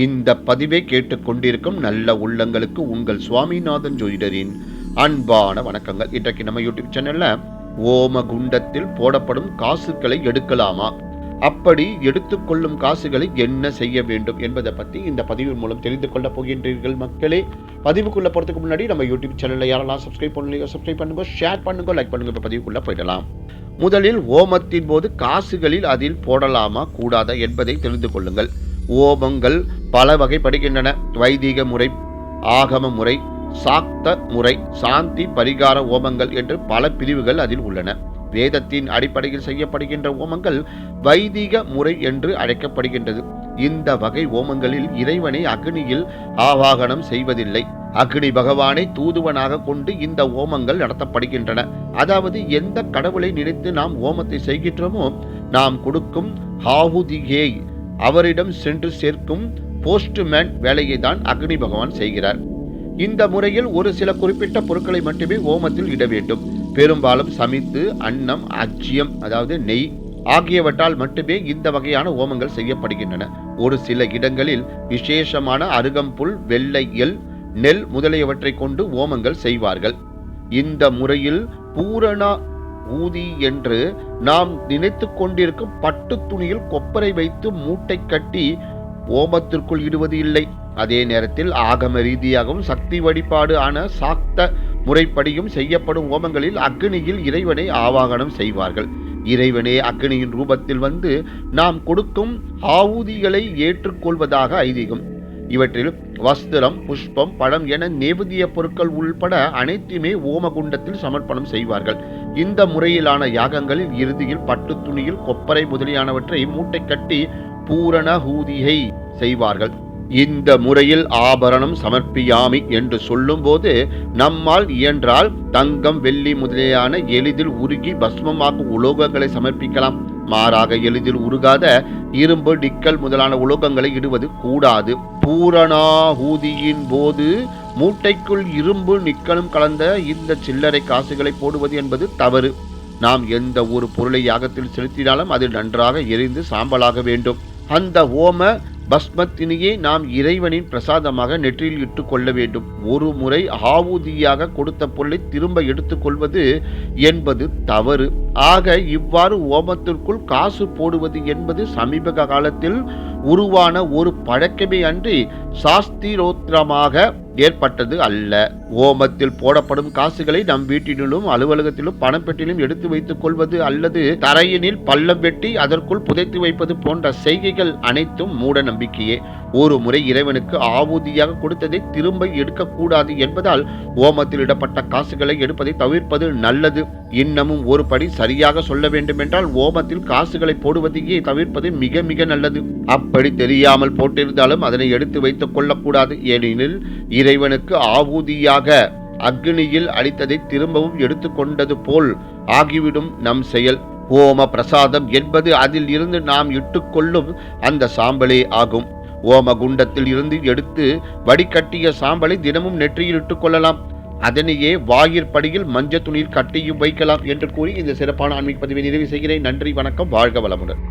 இந்த பதிவை கேட்டுக்கொண்டிருக்கும் நல்ல உள்ளங்களுக்கு உங்கள் சுவாமிநாதன் ஜோதிடரின் அன்பான வணக்கங்கள். இன்றைக்கு நம்ம யூடியூப் சேனல்ல ஓம குண்டத்தில் போடப்படும் காசுகளை எடுக்கலாமா? அப்படி எடுத்துக்கொள்ளும் காசுகளை என்ன செய்ய வேண்டும் என்பதை பற்றி இந்த பதிவின் மூலம் தெரிந்து கொள்ள போகின்றீர்கள் மக்களே. பதிவுக்குள்ளே போகிறதுக்கு முன்னாடி நம்ம யூடியூப் சேனலில் யாரெல்லாம் சப்ஸ்கிரைப் பண்ணலையோ சப்ஸ்கிரைப் பண்ணுங்க ஷேர் பண்ணுங்க லைக் பண்ணுங்க இப்போ பதிவுக்குள்ளே போயிடலாம். முதலில் ஓமத்தின் போது காசுகளில் அதில் போடலாமா கூடாதா என்பதை தெரிந்து கொள்ளுங்கள். ஓமங்கள் பல வகைப்படுகின்றன வைதிக முறை ஆகம முறை சாக்த முறை சாந்தி பரிகார ஓமங்கள் என்று பல பிரிவுகள் அதில் உள்ளன. வேதத்தின் அடிப்படையில் செய்யப்படுகின்ற ஓமங்கள் வைதிக முறை என்று அழைக்கப்படுகின்றது. இந்த வகை ஓமங்களில் இறைவனை அக்னியில் ஆவாகனம் செய்வதில்லை. அக்னி பகவானை தூதுவனாக கொண்டு இந்த ஓமங்கள் நடத்தப்படுகின்றன. அதாவது எந்த கடவுளை நினைத்து நாம் ஓமத்தை செய்கின்றோமோ நாம் கொடுக்கும் ஹாவுதிகே அவரிடம் சென்று சேர்க்கும் போஸ்ட்மேன் வேலையை தான் அக்னி பகவான் செய்கிறார். இந்த முறையில் ஒரு சில குறிப்பிட்ட பொருட்களை மட்டுமே ஓமத்தில் இட வேண்டும். பெரும்பாலும் சமைத்து அன்னம் அச்சியம் அதாவது நெய் ஆகியவற்றால் மட்டுமே இந்த வகையான ஓமங்கள் செய்யப்படுகின்றன. ஒரு சில இடங்களில் விசேஷமான அருகம்புல் வெள்ளை எல் நெல் முதலியவற்றை கொண்டு ஓமங்கள் செய்வார்கள். இந்த முறையில் பூரணா ஊதி என்று நாம் நினைத்து கொண்டிருக்கும் பட்டு துணியில் கொப்பரை வைத்து மூட்டை கட்டி ஓமத்திற்குள் இடுவது இல்லை. அதே நேரத்தில் ஆகம ரீதியாகவும் சக்தி வழிபாடு ஆன சாக்த முறைப்படியும் செய்யப்படும் ஓமங்களில் அக்னியில் இறைவனை ஆவாகனம் செய்வார்கள். இறைவனே அக்னியின் ரூபத்தில் வந்து நாம் கொடுக்கும் ஆவூதிகளை ஏற்றுக்கொள்வதாக ஐதீகம். இவற்றில் வஸ்திரம் புஷ்பம் பழம் என நேபுதிய பொருட்கள் உள்பட அனைத்துமே ஓமகுண்டத்தில் சமர்ப்பணம் செய்வார்கள். இந்த முறையிலான யாகங்களில் இறுதியில் பட்டு துணியில் கொப்பரை முதலியானவற்றை மூட்டை கட்டி பூரணஹூதியை செய்வார்கள். இந்த முறையில் ஆபரணம் சமர்ப்பியாமி என்று சொல்லும்போது நம்மால் இயன்றால் தங்கம் வெள்ளி முதலியான எளிதில் உருகி பஸ்மமாக்கும் உலோகங்களை சமர்ப்பிக்கலாம். மாறாக எளிதில் உருகாத இரும்பு நிக்கல் முதலான உலோகங்களை இடுவது கூடாது. பூரணாகூதியின் போது மூட்டைக்குள் இரும்பு நிக்கலும் கலந்த இந்த சில்லறை காசுகளை போடுவது என்பது தவறு. நாம் எந்த ஒரு பொருளை யாகத்தில் செலுத்தினாலும் அது நன்றாக எரிந்து சாம்பலாக வேண்டும். அந்த ஓம பஸ்மத்தினையே நாம் இறைவனின் பிரசாதமாக நெற்றியில் இட்டு கொள்ள வேண்டும். ஒரு முறை ஆவுதியாக கொடுத்த பொருளை திரும்ப எடுத்துக்கொள்வது என்பது தவறு. ஆக இவ்வாறு ஓமத்திற்குள் காசு போடுவது என்பது சமீப காலத்தில் உருவான ஒரு பழக்கமே அன்றி சாஸ்திரோத்திரமாக ஏற்பட்டது அல்ல. ஓமத்தில் போடப்படும் காசுகளை நம் வீட்டினிலும் அலுவலகத்திலும் பணப்பெட்டிலும் எடுத்து வைத்துக் கொள்வது அல்லது தரையினில் பள்ளம் வெட்டி அதற்குள் புதைத்து வைப்பது போன்ற செய்கைகள் அனைத்தும் மூட நம்பிக்கையே. ஒரு முறை இறைவனுக்கு ஆவூதியாக கொடுத்ததை திரும்ப எடுக்கக்கூடாது என்பதால் ஓமத்தில் இடப்பட்ட காசுகளை எடுப்பதை தவிர்ப்பது நல்லது. இன்னமும் ஒரு படி சரியாக சொல்ல வேண்டுமென்றால் ஓமத்தில் காசுகளை போடுவதையே தவிர்ப்பது மிக மிக நல்லது. அப் அப்படி தெரியாமல் போட்டிருந்தாலும் அதனை எடுத்து வைத்துக் கொள்ளக்கூடாது. ஏனெனில் இறைவனுக்கு ஆவூதியாக அக்னியில் அளித்ததை திரும்பவும் எடுத்துக்கொண்டது போல் ஆகிவிடும் நம் செயல். ஓம பிரசாதம் என்பது அதில் இருந்து நாம் இட்டுக்கொள்ளும் அந்த சாம்பலே ஆகும். ஓம குண்டத்தில் இருந்து எடுத்து வடிகட்டிய சாம்பலை தினமும் நெற்றியில் இட்டுக்கொள்ளலாம் அதனையே வாயிற்படியில் மஞ்சள் துணியில் கட்டியும் வைக்கலாம் என்று கூறி இந்த சிறப்பான ஆன்மீக பதிவை நிறைவு செய்கிறேன். நன்றி வணக்கம் வாழ்க வளமுடன்.